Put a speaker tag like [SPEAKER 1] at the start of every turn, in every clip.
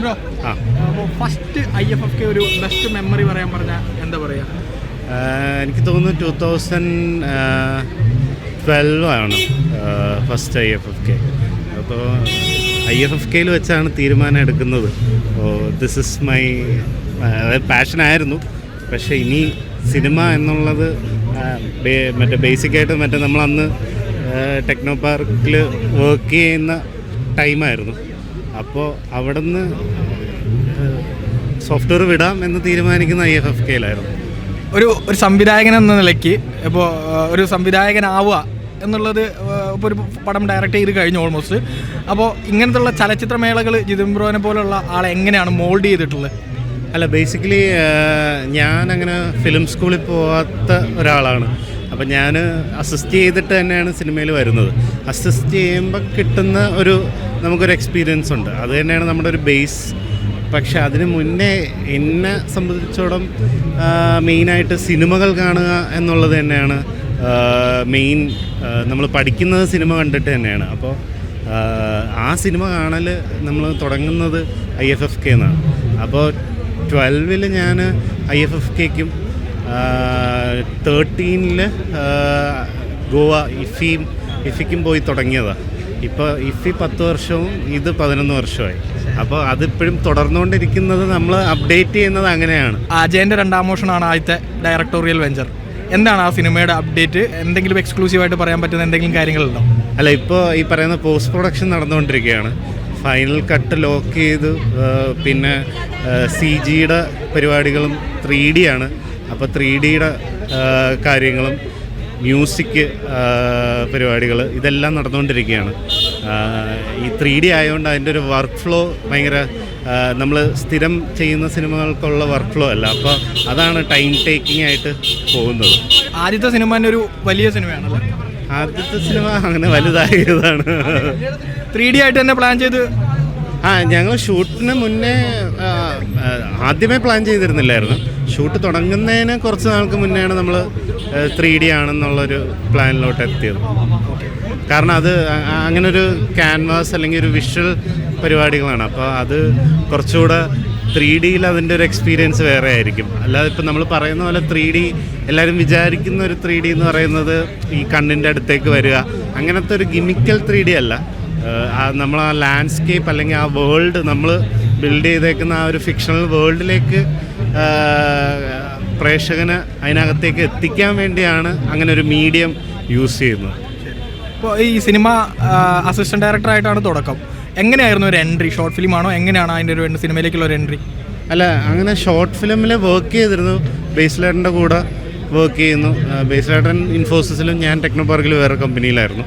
[SPEAKER 1] Bro അപ്പോൾ first I F F K ഒരു best memory പറയാൻ പറഞ്ഞാൽ എന്താ പറയുക
[SPEAKER 2] എനിക്ക് തോന്നുന്നു ടൂ തൗസൻഡ് ട്വൽവ് ആണ് first I F F K അപ്പോൾ ഐ എഫ് എഫ് കെയിൽ വെച്ചാണ് തീരുമാനം എടുക്കുന്നത്. ഓ ദിസ് ഇസ് മൈ പാഷനായിരുന്നു പക്ഷേ ഇനി സിനിമ എന്നുള്ളത് മറ്റേ ബേസിക്കായിട്ട് മറ്റേ നമ്മളന്ന് ടെക്നോ പാർക്കിൽ വർക്ക് ചെയ്യുന്ന ടൈമായിരുന്നു അപ്പോൾ അവിടുന്ന് സോഫ്റ്റ്വെയർ വിടാം എന്ന് തീരുമാനിക്കുന്ന ഐ എഫ് എഫ് കെയിലായിരുന്നു.
[SPEAKER 1] ഒരു ഒരു സംവിധായകൻ എന്ന നിലയ്ക്ക് ഇപ്പോൾ ഒരു സംവിധായകനാവുക എന്നുള്ളത് ഇപ്പോൾ ഒരു പടം ഡയറക്റ്റ് ചെയ്ത് കഴിഞ്ഞു ഓൾമോസ്റ്റ് അപ്പോൾ ഇങ്ങനത്തുള്ള ചലച്ചിത്രമേളകൾ മേളകൾ ബ്രോനെ പോലുള്ള ആളെ എങ്ങനെയാണ് മോൾഡ് ചെയ്തിട്ടുള്ളത്?
[SPEAKER 2] അല്ല ബേസിക്കലി ഞാൻ അങ്ങനെ ഫിലിം സ്കൂളിൽ പോകാത്ത ഒരാളാണ്. അപ്പം ഞാൻ അസിസ്റ്റ് ചെയ്തിട്ട് തന്നെയാണ് സിനിമയിൽ വരുന്നത്. അസിസ്റ്റ് ചെയ്യുമ്പോൾ കിട്ടുന്ന ഒരു നമുക്കൊരു എക്സ്പീരിയൻസ് ഉണ്ട്. അത് തന്നെയാണ് നമ്മുടെ ഒരു ബേസ് പക്ഷെ അതിന് മുന്നേ എന്നെ സംബന്ധിച്ചോളം മെയിനായിട്ട് സിനിമകൾ കാണുക എന്നുള്ളത് തന്നെയാണ് മെയിൻ നമ്മൾ പഠിക്കുന്നത് സിനിമ കണ്ടിട്ട് തന്നെയാണ്. അപ്പോൾ ആ സിനിമ കാണൽ നമ്മൾ തുടങ്ങുന്നത് ഐ എഫ് എഫ് കെ എന്നാണ്. അപ്പോൾ ട്വൽവിൽ ഞാൻ ഐ എഫ് എഫ് കെക്കും തേർട്ടീനിൽ ഗോവ ഇഫിയും ഇഫിക്കും പോയി തുടങ്ങിയതാണ് ഇപ്പോൾ ഇഫി പത്ത് വർഷവും ഇത് പതിനൊന്ന് വർഷമായി അപ്പോൾ അതിപ്പോഴും തുടർന്നുകൊണ്ടിരിക്കുന്നത് നമ്മൾ അപ്ഡേറ്റ് ചെയ്യുന്നത് അങ്ങനെയാണ്.
[SPEAKER 1] അജയന്റെ രണ്ടാം മോഷനാണ് ആദ്യത്തെ ഡയറക്ടോറിയൽ വെഞ്ചർ എന്താണ് ആ സിനിമയുടെ അപ്ഡേറ്റ് എന്തെങ്കിലും എക്സ്ക്ലൂസീവായിട്ട് പറയാൻ പറ്റുന്ന എന്തെങ്കിലും കാര്യങ്ങളുണ്ടോ?
[SPEAKER 2] അല്ല ഇപ്പോൾ ഈ പറയുന്ന പോസ്റ്റ് പ്രൊഡക്ഷൻ നടന്നുകൊണ്ടിരിക്കുകയാണ്. ഫൈനൽ കട്ട് ലോക്ക് ചെയ്തു പിന്നെ സി ജിയുടെ പരിപാടികളും ത്രീ ഡി ആണ്. അപ്പോൾ ത്രീ ഡിയുടെ കാര്യങ്ങളും മ്യൂസിക് പരിപാടികൾ ഇതെല്ലാം നടന്നുകൊണ്ടിരിക്കുകയാണ്. ഈ ത്രീ ഡി ആയതുകൊണ്ട് അതിന്റെ ഒരു വർക്ക് ഫ്ലോ ഭയങ്കര നമ്മൾ സ്ഥിരം ചെയ്യുന്ന സിനിമകൾക്കുള്ള വർക്ക് ഫ്ലോ അല്ല. അപ്പോൾ അതാണ് ടൈം ടേക്കിംഗ് ആയിട്ട് പോകുന്നത്.
[SPEAKER 1] ആദ്യത്തെ സിനിമ ഒരു വലിയ സിനിമയാണല്ലോ?
[SPEAKER 2] ആദ്യത്തെ സിനിമ അങ്ങനെ വലുതായതാണ്.
[SPEAKER 1] ത്രീ ഡി ആയിട്ട് തന്നെ പ്ലാൻ ചെയ്ത്
[SPEAKER 2] ആ ഞങ്ങൾ ഷൂട്ടിന് മുന്നേ ആദ്യമേ പ്ലാൻ ചെയ്തിരുന്നില്ലായിരുന്നു. ഷൂട്ട് തുടങ്ങുന്നതിന് കുറച്ച് നാൾക്ക് മുന്നെയാണ് നമ്മൾ ത്രീ ഡി ആണെന്നുള്ളൊരു പ്ലാനിലോട്ട് എത്തിയത്. കാരണം അത് അങ്ങനെ ഒരു ക്യാൻവാസ് അല്ലെങ്കിൽ ഒരു വിഷ്വൽ പരിപാടികളാണ്. അപ്പോൾ അത് കുറച്ചുകൂടെ ത്രീ ഡിയിൽ അതിന്റെ ഒരു എക്സ്പീരിയൻസ് വേറെ ആയിരിക്കും. അല്ലാതെ ഇപ്പം നമ്മൾ പറയുന്ന പോലെ ത്രീ ഡി എല്ലാവരും വിചാരിക്കുന്ന ഒരു ത്രീ ഡി എന്ന് പറയുന്നത് ഈ കണ്ണിന്റെ അടുത്തേക്ക് വരിക. അങ്ങനത്തെ ഒരു ഗിമിക്കൽ ത്രീ ഡി അല്ല. നമ്മൾ ആ ലാൻഡ്സ്കേപ്പ് അല്ലെങ്കിൽ ആ വേൾഡ് നമ്മൾ ബിൽഡ് ചെയ്തേക്കുന്ന ആ ഒരു ഫിക്ഷണൽ വേൾഡിലേക്ക് പ്രേക്ഷകന് അതിനകത്തേക്ക് എത്തിക്കാൻ വേണ്ടിയാണ് അങ്ങനെ ഒരു മീഡിയം യൂസ് ചെയ്യുന്നത്.
[SPEAKER 1] ഇപ്പോൾ ഈ സിനിമ അസിസ്റ്റന്റ് ഡയറക്ടറായിട്ടാണ് തുടക്കം. എങ്ങനെയായിരുന്നു ഒരു എൻട്രി ഷോർട്ട് ഫിലിമാണോ എങ്ങനെയാണ് അതിന്റെ ഒരു സിനിമയിലേക്കുള്ള ഒരു എൻട്രി
[SPEAKER 2] അല്ല അങ്ങനെ ഷോർട്ട് ഫിലിമിൽ വർക്ക് ചെയ്തിരുന്നു. ബേസ്ലേട്ടന്റെ കൂടെ വർക്ക് ചെയ്യുന്നു. ബേസ്ലേട്ടൻ ഇൻഫോസിസിലും ഞാൻ ടെക്നോ പാർക്കിൽ വേറെ കമ്പനിയിലായിരുന്നു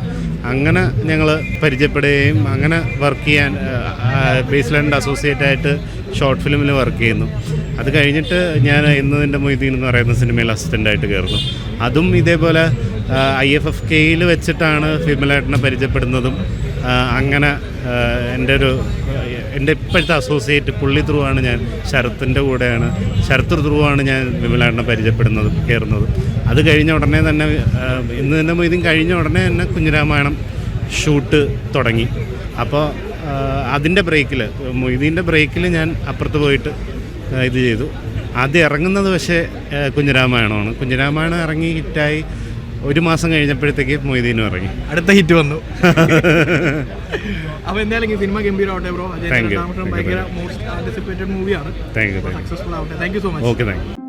[SPEAKER 2] അങ്ങനെ ഞങ്ങൾ പരിചയപ്പെടുകയും അങ്ങനെ വർക്ക് ചെയ്യാൻ ബേസ്ലാൻഡ് അസോസിയേറ്റ് ആയിട്ട് ഷോർട്ട് ഫിലിമിൽ വർക്ക് ചെയ്യുന്നു. അത് കഴിഞ്ഞിട്ട് ഞാൻ ഇന്ന് എന്റെ മൊയ്തീൻ എന്ന് പറയുന്ന സിനിമയിൽ അസിസ്റ്റന്റായിട്ട് കയറുന്നു. അതും ഇതേപോലെ ഐ എഫ് എഫ് കെയിൽ വെച്ചിട്ടാണ് ഫിമലേട്ടനെ പരിചയപ്പെടുന്നതും അങ്ങനെ എന്റെ ഒരു എന്റെ ഇപ്പോഴത്തെ അസോസിയേറ്റ് പുള്ളി ത്രൂ ആണ് ഞാൻ. ശരത്തിന്റെ കൂടെയാണ്. ശരത്ത് ത്രൂ ആണ് ഞാൻ വിമലാടിനെ പരിചയപ്പെടുന്നത് കയറുന്നത്. അത് കഴിഞ്ഞ ഉടനെ തന്നെ ഇന്ന് തന്നെ മൊയ്തീൻ കഴിഞ്ഞ ഉടനെ തന്നെ കുഞ്ഞുരാമായണം ഷൂട്ട് തുടങ്ങി. അപ്പോൾ അതിന്റെ ബ്രേക്കിൽ മൊയ്തീന്റെ ബ്രേക്കിൽ ഞാൻ അപ്പുറത്ത് പോയിട്ട് ഇത് ചെയ്തു. ആദ്യം ഇറങ്ങുന്നത് പക്ഷേ കുഞ്ഞുരാമായണമാണ്. കുഞ്ഞുരാമായണം ഇറങ്ങി ഹിറ്റായി ഒരു മാസം കഴിഞ്ഞപ്പോഴത്തേക്ക് മൊയ്തീനും ഇറങ്ങി.
[SPEAKER 1] അടുത്ത ഹിറ്റ് വന്നു. അപ്പോൾ എന്തായാലും സിനിമ ഗംഭീരമാവട്ടെ ബ്രോ. ഭയങ്കര മോസ്റ്റ് ആന്റിസിപ്പേറ്റഡ് മൂവിയാണ് സക്സസ്ഫുൾ ആവട്ടെ. Thank you so much
[SPEAKER 2] okay thank you